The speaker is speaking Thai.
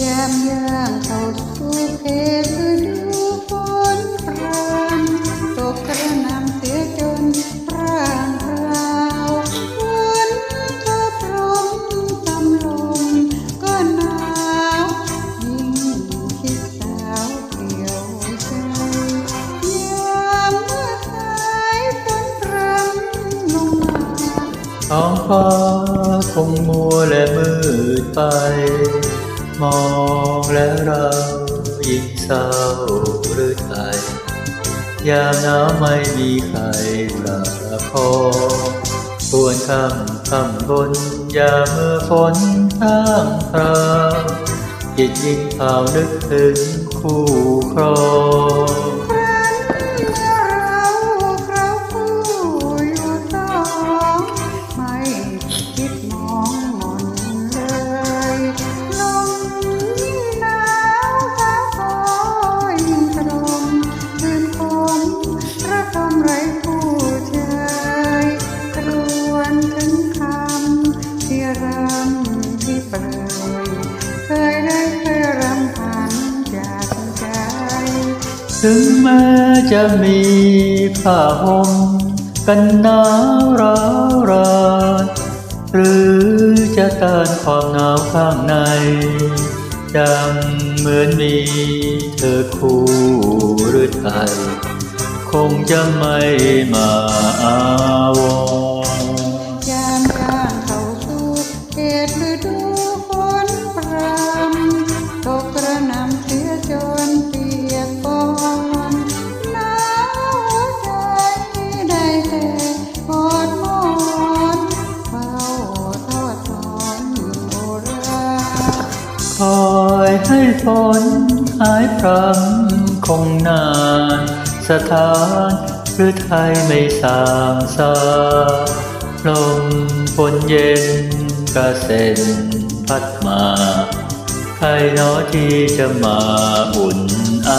ยามย่างเข้าสู่เพศฤดูฝนพรำตกกระหนำเสียจนร่างราวฝนก็พร้อมตำลมก็หนาวยิ่งคิดสาวเปลี่ยวใจยามเมื่อสายฝนพรำลงมาท้องฟ้าคงมัวและมืดไป มองแล้วเรายิ่งเศร้าหรือไทยยามหนาวไม่มีใครประคองควรคำคำบนยามเมื่อฝนข้างคราวจิตยิ่งเผานึกถึงคู่ ถึงแม้จะมีผ้าห่มกันหนาวร้าวรานหรือจะต้านความหนาวข้างในดังเหมือนมีเธอคู่หรือไทยคงจะไม่มาอาวรยามย่างเขาสู่เขตฤดูฝนพรำตกกระนำเสียจน ให้ฝนหายพรำคงนาน สถานหรือไทยไม่สางสาลมฝนเย็นกระเซ็นพัดมา ใครน้อที่จะมาอุ่นไอ